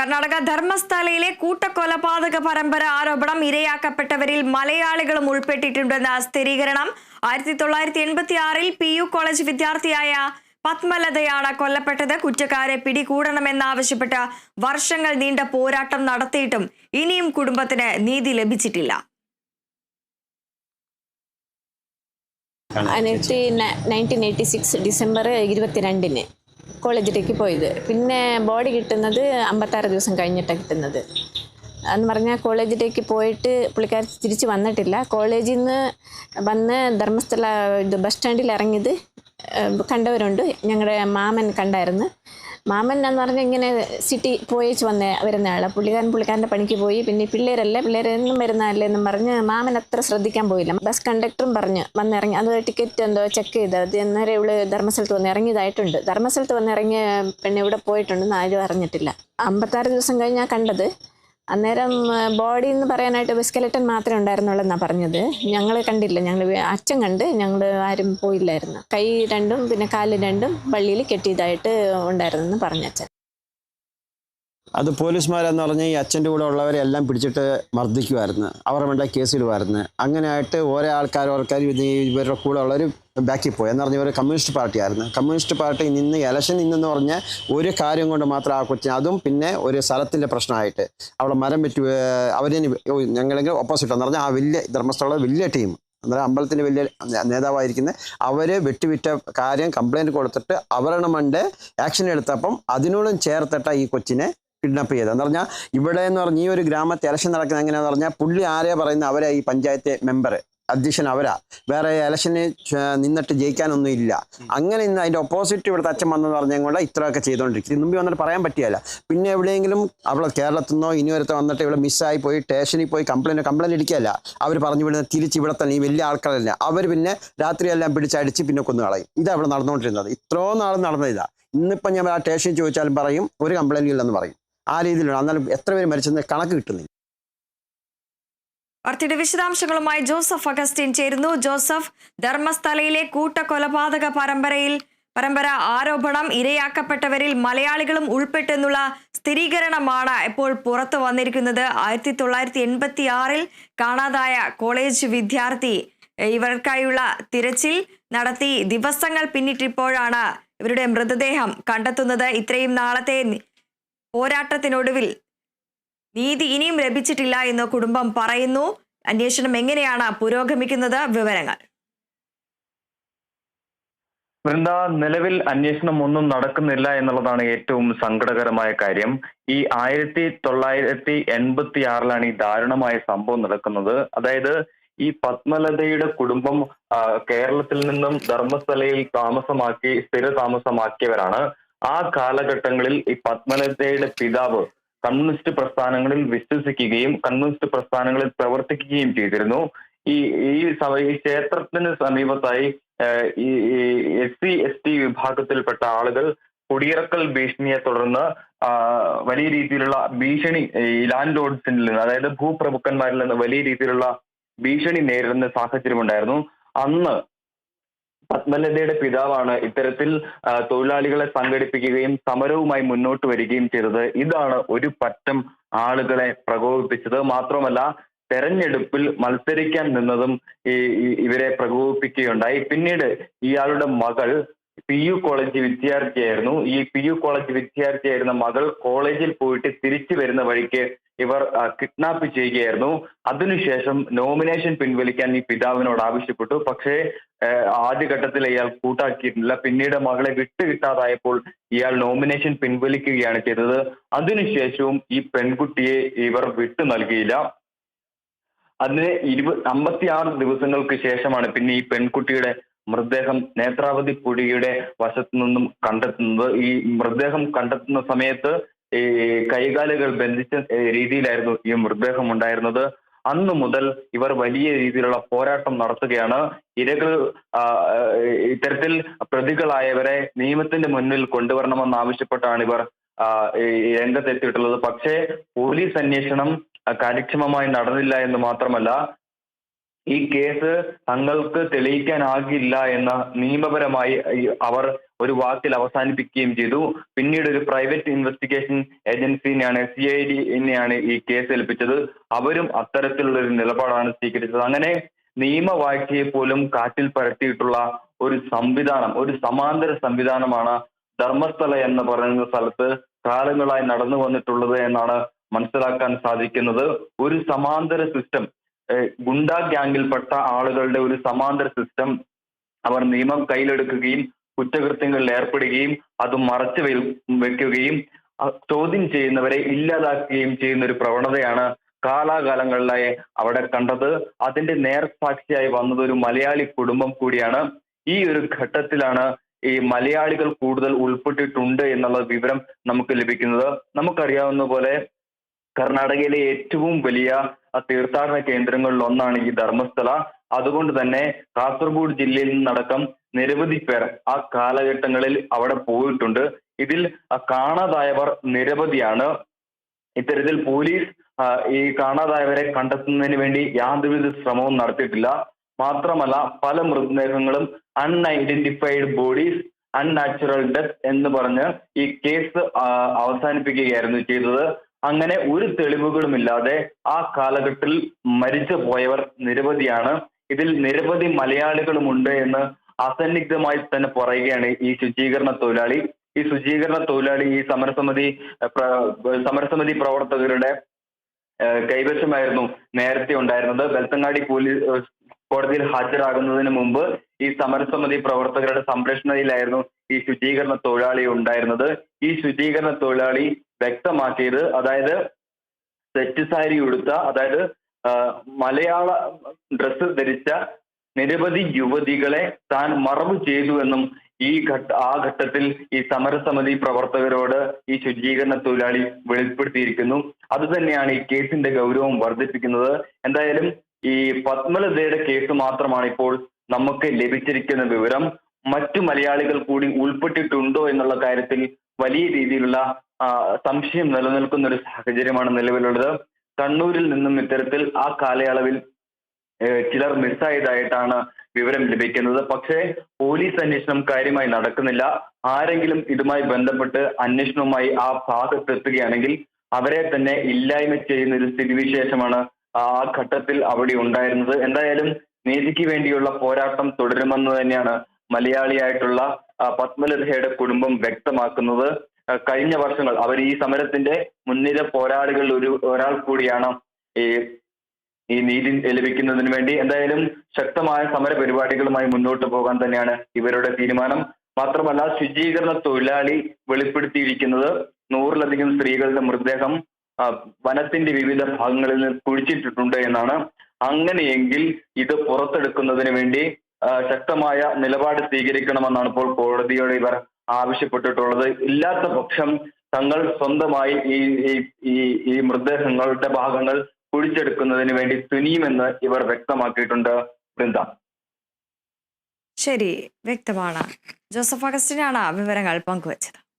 കർണാടക ധർമ്മസ്ഥലയിലെ കൂട്ടക്കൊലപാതക പരമ്പര ആരോപണം ഇരയാക്കപ്പെട്ടവരിൽ മലയാളികളും ഉൾപ്പെട്ടിട്ടുണ്ടെന്ന സ്ഥിരീകരണം ആയിരത്തി തൊള്ളായിരത്തി എൺപത്തി ആറിൽ പി യു കോളേജ് വിദ്യാർത്ഥിയായ പത്മലതയാണ് കൊല്ലപ്പെട്ടത്. കുറ്റക്കാരെ പിടികൂടണമെന്നാവശ്യപ്പെട്ട് വർഷങ്ങൾ നീണ്ട പോരാട്ടം നടത്തിയിട്ടും ഇനിയും കുടുംബത്തിന് നീതി ലഭിച്ചിട്ടില്ല. എന്നിട്ട് നയന്റീൻ എയ്റ്റി സിക്സ് ഡിസംബർ ഇരുപത്തിരണ്ടിന് കോളേജിലേക്ക് പോയത്. പിന്നെ ബോഡി കിട്ടുന്നത് അമ്പത്താറ് ദിവസം കഴിഞ്ഞിട്ടാണ് കിട്ടുന്നത്. എന്ന് പറഞ്ഞാൽ കോളേജിലേക്ക് പോയിട്ട് പുള്ളിക്കാർ തിരിച്ച് വന്നിട്ടില്ല. കോളേജിൽ നിന്ന് വന്ന് ധർമ്മസ്ഥല ഇത് ബസ് സ്റ്റാൻഡിൽ ഇറങ്ങിയത് കണ്ടവരുണ്ട്. ഞങ്ങളുടെ മാമൻ കണ്ടായിരുന്നു. മാമൻ എന്ന് പറഞ്ഞാൽ ഇങ്ങനെ സിറ്റി പോയേച്ച് വന്ന വരുന്ന ആളാണ് പുള്ളിക്കാരൻ പുള്ളിക്കാരന്റെ പണിക്ക് പോയി. പിന്നെ പിള്ളേരല്ലേ പിള്ളേരെന്നും വരുന്നതല്ലേ എന്നും പറഞ്ഞ് മാമൻ അത്ര ശ്രദ്ധിക്കാൻ പോയില്ല. ബസ് കണ്ടക്ടറും പറഞ്ഞ് വന്നിറങ്ങി അത് ടിക്കറ്റ് എന്തോ ചെക്ക് ചെയ്ത്. അത് അന്നേരം ഇവൾ ധർമ്മസ്ഥലത്ത് വന്ന് ഇറങ്ങിയതായിട്ടുണ്ട്. ധർമ്മസ്ഥലത്ത് വന്ന് ഇറങ്ങിയ പെണ്ണ് ഇവിടെ പോയിട്ടുണ്ടെന്ന് ആരും അറിഞ്ഞിട്ടില്ല. അമ്പത്താറ് ദിവസം കഴിഞ്ഞാൽ കണ്ടത്. അന്നേരം ബോഡി എന്ന് പറയാനായിട്ട് സ്കെലറ്റൻ മാത്രമേ ഉണ്ടായിരുന്നുള്ളൂ എന്നാണ് പറഞ്ഞത്. ഞങ്ങൾ കണ്ടില്ല. ഞങ്ങൾ അച്ഛൻ കണ്ട് ഞങ്ങൾ ആരും പോയില്ലായിരുന്നു. കൈ രണ്ടും പിന്നെ കാൽ രണ്ടും പള്ളിയിൽ കെട്ടിയതായിട്ട് ഉണ്ടായിരുന്നു പറഞ്ഞു അച്ഛൻ. അത് പോലീസുമാരെന്ന് പറഞ്ഞാൽ ഈ അച്ഛന്റെ കൂടെ ഉള്ളവരെ എല്ലാം പിടിച്ചിട്ട് മർദ്ദിക്കുമായിരുന്നു അവരുടെ വേണ്ട കേസിടുമായിരുന്നു അങ്ങനെയായിട്ട് ഓരോ ആൾക്കാർ ഇത് ഇവരുടെ കൂടെ ഉള്ളവർ ബാക്കിൽ പോയി. എന്ന് പറഞ്ഞാൽ ഇവർ കമ്മ്യൂണിസ്റ്റ് പാർട്ടിയായിരുന്നു. കമ്മ്യൂണിസ്റ്റ് പാർട്ടി നിന്ന് ഇലക്ഷൻ നിന്നെന്ന് പറഞ്ഞാൽ ഒരു കാര്യം കൊണ്ട് മാത്രം ആ കൊച്ചിന് അതും പിന്നെ ഒരു സ്ഥലത്തിന്റെ പ്രശ്നമായിട്ട്. അവിടെ മരം വെറ്റി അവരെ ഞങ്ങളെങ്കിൽ ഓപ്പോസിറ്റ് എന്ന് പറഞ്ഞാൽ ആ വലിയ ധർമ്മസ്ഥല വലിയ ടീം അന്നേരം അമ്പലത്തിന്റെ വലിയ നേതാവായിരിക്കുന്ന അവർ വെട്ടിവിറ്റ കാര്യം കംപ്ലൈന്റ് കൊടുത്തിട്ട് അവരുടെ മണ്ട് ആക്ഷൻ എടുത്തപ്പം അതിനോടും ചേർത്തിട്ട ഈ കൊച്ചിനെ കിഡ്നാപ്പ് ചെയ്തത്. എന്ന് പറഞ്ഞാൽ ഇവിടെ എന്ന് പറഞ്ഞാൽ ഈ ഒരു ഗ്രാമത്തെ ഇലക്ഷൻ നടക്കുന്നത് എങ്ങനെയാന്ന് പറഞ്ഞാൽ പുള്ളി ആരെയാ പറയുന്നത് അവരാ ഈ പഞ്ചായത്ത് മെമ്പർ അധ്യക്ഷൻ അവരാ. വേറെ ഇലക്ഷന് നിന്നിട്ട് ജയിക്കാനൊന്നും ഇല്ല. അങ്ങനെ ഇന്ന് അതിന്റെ ഓപ്പോസിറ്റ് ഇവിടുത്തെ അച്ഛൻ വന്നെന്ന് പറഞ്ഞാൽ കൂടെ ഇത്രയൊക്കെ ചെയ്തുകൊണ്ടിരിക്കും മുമ്പ് വന്നിട്ട് പറയാൻ പറ്റിയല്ല. പിന്നെ എവിടെയെങ്കിലും അവളെ കേരളത്തിൽ നിന്നോ ഇനി വന്നിട്ട് ഇവിടെ മിസ്സായി പോയി സ്റ്റേഷനിൽ പോയി കംപ്ലൈന്റ് കംപ്ലൈന്റ് ഇടിക്കുകയല്ല. അവർ പറഞ്ഞു വിടുന്ന തിരിച്ച് ഇവിടെ തന്നെ ഈ വലിയ ആൾക്കാരല്ല. അവർ പിന്നെ രാത്രിയെല്ലാം പിടിച്ചടിച്ച് പിന്നെ കൊന്നു കളയും. ഇതാ ഇവിടെ നടന്നുകൊണ്ടിരുന്നത്. ഇത്രയോ നാൾ നടന്നതാണ് ഇന്നിപ്പം ഞാൻ ആ സ്റ്റേഷനിൽ ചോദിച്ചാലും പറയും ഒരു കംപ്ലൈന്റ് ഇല്ലെന്ന് പറയും. ആ രീതിയിലാണ്. എന്നാലും എത്ര പേര് മരിച്ചെന്ന് കണക്ക് കിട്ടുന്നില്ല. വാർത്തയുടെ വിശദാംശങ്ങളുമായി ജോസഫ് അഗസ്റ്റിൻ ചേരുന്നു. ജോസഫ് ധർമ്മസ്ഥലയിലെ കൂട്ടക്കൊലപാതക പരമ്പരയിൽ പരമ്പര ആരോപണം ഇരയാക്കപ്പെട്ടവരിൽ മലയാളികളും ഉൾപ്പെട്ടെന്നുള്ള സ്ഥിരീകരണമാണ് ഇപ്പോൾ പുറത്തു വന്നിരിക്കുന്നത്. ആയിരത്തി തൊള്ളായിരത്തി എൺപത്തി ആറിൽ കാണാതായ കോളേജ് വിദ്യാർത്ഥി ഇവർക്കായുള്ള തിരച്ചിൽ നടത്തി ദിവസങ്ങൾ പിന്നിട്ടിപ്പോഴാണ് ഇവരുടെ മൃതദേഹം കണ്ടെത്തുന്നത്. ഇത്രയും നാളത്തെ പോരാട്ടത്തിനൊടുവിൽ നീതി ഇനിയും ലഭിച്ചിട്ടില്ല എന്ന് കുടുംബം പറയുന്നു. അന്വേഷണം എങ്ങനെയാണ് പുരോഗമിക്കുന്നത്? വിവരങ്ങൾ. വൃന്ദ നിലവിൽ അന്വേഷണം ഒന്നും നടക്കുന്നില്ല എന്നുള്ളതാണ് ഏറ്റവും സങ്കടകരമായ കാര്യം. ഈ ആയിരത്തി തൊള്ളായിരത്തി എൺപത്തി ആറിലാണ് ഈ ദാരുണമായ സംഭവം നടക്കുന്നത്. അതായത് ഈ പത്മലതയുടെ കുടുംബം കേരളത്തിൽ നിന്നും ധർമ്മസ്ഥലയിൽ താമസമാക്കി സ്ഥിര താമസമാക്കിയവരാണ് ആ കാലഘട്ടങ്ങളിൽ ഈ പത്മലതയുടെ പിതാവ് കമ്മ്യൂണിസ്റ്റ് പ്രസ്ഥാനങ്ങളിൽ വിശ്വസിക്കുകയും കമ്മ്യൂണിസ്റ്റ് പ്രസ്ഥാനങ്ങളിൽ പ്രവർത്തിക്കുകയും ചെയ്തിരുന്നു. ഈ ഈ ഈ ക്ഷേത്രത്തിന് സമീപത്തായി ഈ എസ് സി എസ് ടി വിഭാഗത്തിൽപ്പെട്ട ആളുകൾ കുടിയിറക്കൽ ഭീഷണിയെ തുടർന്ന് വലിയ രീതിയിലുള്ള ഭീഷണി ലാൻഡ് ലോഡ്സിൽ നിന്ന് അതായത് ഭൂപ്രഭുക്കന്മാരിൽ നിന്ന് വലിയ രീതിയിലുള്ള ഭീഷണി നേരിടുന്ന സാഹചര്യമുണ്ടായിരുന്നു. അന്ന് പത്മലതയുടെ പിതാവാണ് ഇത്തരത്തിൽ തൊഴിലാളികളെ സംഘടിപ്പിക്കുകയും സമരവുമായി മുന്നോട്ട് വരികയും ചെയ്തത്. ഇതാണ് ഒരു പറ്റം ആളുകളെ പ്രകോപിപ്പിച്ചത്. മാത്രമല്ല തെരഞ്ഞെടുപ്പിൽ മത്സരിക്കാൻ നിന്നതും ഈ ഇവരെ പ്രകോപിപ്പിക്കുകയുണ്ടായി. പിന്നീട് ഇയാളുടെ മകൾ പി യു കോളേജ് വിദ്യാർത്ഥിയായിരുന്നു. ഈ പി യു കോളേജ് വിദ്യാർത്ഥിയായിരുന്ന മകൾ കോളേജിൽ പോയിട്ട് തിരിച്ചു വരുന്ന വഴിക്ക് ഇവർ കിഡ്നാപ്പ് ചെയ്യുകയായിരുന്നു. അതിനുശേഷം നോമിനേഷൻ പിൻവലിക്കാൻ ഈ പിതാവിനോട് ആവശ്യപ്പെട്ടു. പക്ഷേ ആദ്യഘട്ടത്തിൽ ഇയാൾ കൂട്ടാക്കിയിട്ടില്ല. പിന്നീട് മകളെ വിട്ടുകിട്ടാതായപ്പോൾ ഇയാൾ നോമിനേഷൻ പിൻവലിക്കുകയാണ് ചെയ്തത്. അതിനുശേഷവും ഈ പെൺകുട്ടിയെ ഇവർ വിട്ടു നൽകിയില്ല. അതിന് ഇരുപത് അമ്പത്തിയാറ് ദിവസങ്ങൾക്ക് ശേഷമാണ് പിന്നെ ഈ പെൺകുട്ടിയുടെ മൃതദേഹം നേത്രാവതി പുഴയുടെ വശത്തു നിന്നും കണ്ടെത്തുന്നത്. ഈ മൃതദേഹം കണ്ടെത്തുന്ന സമയത്ത് ഈ കൈകാലുകൾ ബന്ധിച്ച രീതിയിലായിരുന്നു ഈ മൃതദേഹം ഉണ്ടായിരുന്നത്. അന്ന് മുതൽ ഇവർ വലിയ രീതിയിലുള്ള പോരാട്ടം നടത്തുകയാണ്. ഇരകൾ ഇത്തരത്തിൽ പ്രതികളായവരെ നിയമത്തിന്റെ മുന്നിൽ കൊണ്ടുവരണമെന്ന് ആവശ്യപ്പെട്ടാണ് ഇവർ രംഗത്തെത്തിയിട്ടുള്ളത്. പക്ഷേ പോലീസ് അന്വേഷണം കാര്യക്ഷമമായി നടന്നില്ല എന്ന് മാത്രമല്ല ഈ കേസ് തങ്ങൾക്ക് തെളിയിക്കാനാകില്ല എന്ന നിയമപരമായി അവർ ഒരു വാക്കിൽ അവസാനിപ്പിക്കുകയും ചെയ്തു. പിന്നീട് ഒരു പ്രൈവറ്റ് ഇൻവെസ്റ്റിഗേഷൻ ഏജൻസിനെയാണ് സി ഐ ഡിനെയാണ് ഈ കേസ് ഏൽപ്പിച്ചത്. അവരും അത്തരത്തിലുള്ള ഒരു നിലപാടാണ് സ്വീകരിച്ചത്. അങ്ങനെ നിയമവാഴ്ചയെ പോലും കാറ്റിൽ പരത്തിയിട്ടുള്ള ഒരു സംവിധാനം ഒരു സമാന്തര സംവിധാനമാണ് ധർമ്മസ്ഥല എന്ന് പറയുന്ന സ്ഥലത്ത് കാലങ്ങളായി നടന്നു വന്നിട്ടുള്ളത് എന്നാണ് മനസ്സിലാക്കാൻ സാധിക്കുന്നത്. ഒരു സമാന്തര സിസ്റ്റം ഗുണ്ട ഗ്യാങ്ങിൽപ്പെട്ട ആളുകളുടെ ഒരു സമാന്തര സിസ്റ്റം അവർ നിയമം കയ്യിലെടുക്കുകയും കുറ്റകൃത്യങ്ങളിൽ ഏർപ്പെടുകയും അത് മറച്ചു വെക്കുകയും ചോദ്യം ചെയ്യുന്നവരെ ഇല്ലാതാക്കുകയും ചെയ്യുന്ന ഒരു പ്രവണതയാണ് കാലാകാലങ്ങളിലായി അവിടെ കണ്ടത്. അതിന്റെ നേർസാക്ഷിയായി വന്നത് ഒരു മലയാളി കുടുംബം കൂടിയാണ്. ഈ ഒരു ഘട്ടത്തിലാണ് ഈ മലയാളികൾ കൂടുതൽ ഉൾപ്പെട്ടിട്ടുണ്ട് എന്നുള്ള വിവരം നമുക്ക് ലഭിക്കുന്നത്. നമുക്കറിയാവുന്ന പോലെ കർണാടകയിലെ ഏറ്റവും വലിയ തീർത്ഥാടന കേന്ദ്രങ്ങളിൽ ഒന്നാണ് ഈ ധർമ്മസ്ഥല. അതുകൊണ്ട് തന്നെ കാസർഗോഡ് ജില്ലയിൽ നിന്നടക്കം നിരവധി പേർ ആ കാലഘട്ടങ്ങളിൽ അവിടെ പോയിട്ടുണ്ട്. ഇതിൽ കാണാതായവർ നിരവധിയാണ്. ഇത്തരത്തിൽ പോലീസ് ഈ കാണാതായവരെ കണ്ടെത്തുന്നതിന് വേണ്ടി യാതൊരുവിധ ശ്രമവും നടത്തിയിട്ടില്ല. മാത്രമല്ല പല മൃതദേഹങ്ങളും അൺഐഡന്റിഫൈഡ് ബോഡീസ് അൺനാച്ചുറൽ ഡെത്ത് എന്ന് പറഞ്ഞ് ഈ കേസ് അവസാനിപ്പിക്കുകയായിരുന്നു ചെയ്തത്. അങ്ങനെ ഒരു തെളിവുകളുമില്ലാതെ ആ കാലഘട്ടത്തിൽ മരിച്ചു പോയവർ നിരവധിയാണ്. ഇതിൽ നിരവധി മലയാളികളുമുണ്ട് എന്ന് അസന്നിഗ്ധമായി തന്നെ പറയുകയാണ് ഈ ശുചീകരണ തൊഴിലാളി. ഈ ശുചീകരണ തൊഴിലാളി ഈ സമരസമിതി സമരസമിതി പ്രവർത്തകരുടെ കൈവശമായിരുന്നു നേരത്തെ ഉണ്ടായിരുന്നത്. ബെൽത്തങ്ങാടി പോലീസ് കോടതിയിൽ ഹാജരാകുന്നതിന് മുമ്പ് ഈ സമരസമിതി പ്രവർത്തകരുടെ സംരക്ഷണയിലായിരുന്നു ഈ ശുചീകരണ തൊഴിലാളി ഉണ്ടായിരുന്നത്. ഈ ശുചീകരണ തൊഴിലാളി വ്യക്തമാക്കിയത് അതായത് സെറ്റ് സാരി ഉടുത്ത അതായത് മലയാള ഡ്രസ്സ് ധരിച്ച നിരവധി യുവതികളെ താൻ മറവ് ചെയ്തു എന്നും ഈ ഘട്ട ആ ഘട്ടത്തിൽ ഈ സമരസമിതി പ്രവർത്തകരോട് ഈ ശുചീകരണ തൊഴിലാളി വെളിപ്പെടുത്തിയിരിക്കുന്നു. അത് തന്നെയാണ് ഈ കേസിന്റെ ഗൗരവം വർദ്ധിപ്പിക്കുന്നത്. എന്തായാലും ഈ പത്മലതയുടെ കേസ് മാത്രമാണ് ഇപ്പോൾ നമുക്ക് ലഭിച്ചിരിക്കുന്ന വിവരം. മറ്റു മലയാളികൾ കൂടി ഉൾപ്പെട്ടിട്ടുണ്ടോ എന്നുള്ള കാര്യത്തിൽ വലിയ രീതിയിലുള്ള സംശയം നിലനിൽക്കുന്ന ഒരു സാഹചര്യമാണ് നിലവിലുള്ളത്. കണ്ണൂരിൽ നിന്നും ഇത്തരത്തിൽ ആ കാലയളവിൽ ചിലർ മിസ്സായതായിട്ടാണ് വിവരം ലഭിക്കുന്നത്. പക്ഷേ പോലീസ് അന്വേഷണം കാര്യമായി നടക്കുന്നില്ല. ആരെങ്കിലും ഇതുമായി ബന്ധപ്പെട്ട് അന്വേഷണവുമായി ആ ഭാഗത്തെത്തുകയാണെങ്കിൽ അവരെ തന്നെ ഇല്ലായ്മ ചെയ്യുന്ന ഒരു സ്ഥിതിവിശേഷമാണ് ആ ഘട്ടത്തിൽ അവിടെ ഉണ്ടായിരുന്നത്. എന്തായാലും നീതിക്ക് വേണ്ടിയുള്ള പോരാട്ടം തുടരുമെന്ന് തന്നെയാണ് മലയാളിയായിട്ടുള്ള പത്മലതയുടെ കുടുംബം വ്യക്തമാക്കുന്നത്. കഴിഞ്ഞ വർഷങ്ങൾ അവർ ഈ സമരത്തിന്റെ മുൻനിര പോരാളികളിൽ ഒരു ഒരാൾ കൂടിയാണ് ഈ ഈ നീതി ലഭിക്കുന്നതിന് വേണ്ടി. എന്തായാലും ശക്തമായ സമര പരിപാടികളുമായി മുന്നോട്ട് പോകാൻ തന്നെയാണ് ഇവരുടെ തീരുമാനം. മാത്രമല്ല ശുചീകരണ തൊഴിലാളി വെളിപ്പെടുത്തിയിരിക്കുന്നത് നൂറിലധികം സ്ത്രീകളുടെ മൃതദേഹം വനത്തിന്റെ വിവിധ ഭാഗങ്ങളിൽ നിന്ന് കുഴിച്ചിട്ടിട്ടുണ്ട് എന്നാണ്. അങ്ങനെയെങ്കിൽ ഇത് പുറത്തെടുക്കുന്നതിന് വേണ്ടി ശക്തമായ നിലപാട് സ്വീകരിക്കണമെന്നാണ് ഇപ്പോൾ കോടതിയോട് ഇവർ ആവശ്യപ്പെട്ടിട്ടുള്ളത്. ഇല്ലാത്ത പക്ഷം തങ്ങൾ സ്വന്തമായി ഈ ഈ- ഈ മൃതദേഹങ്ങളുടെ ഭാഗങ്ങൾ കുഴിച്ചെടുക്കുന്നതിന് വേണ്ടി തുനിയുമെന്ന് ഇവർ വ്യക്തമാക്കിയിട്ടുണ്ട്. വൃന്ദ. ശരി വ്യക്തമാണ്. ജോസഫ് അഗസ്റ്റിനാണ് വിവരങ്ങൾ പങ്കുവച്ചത്.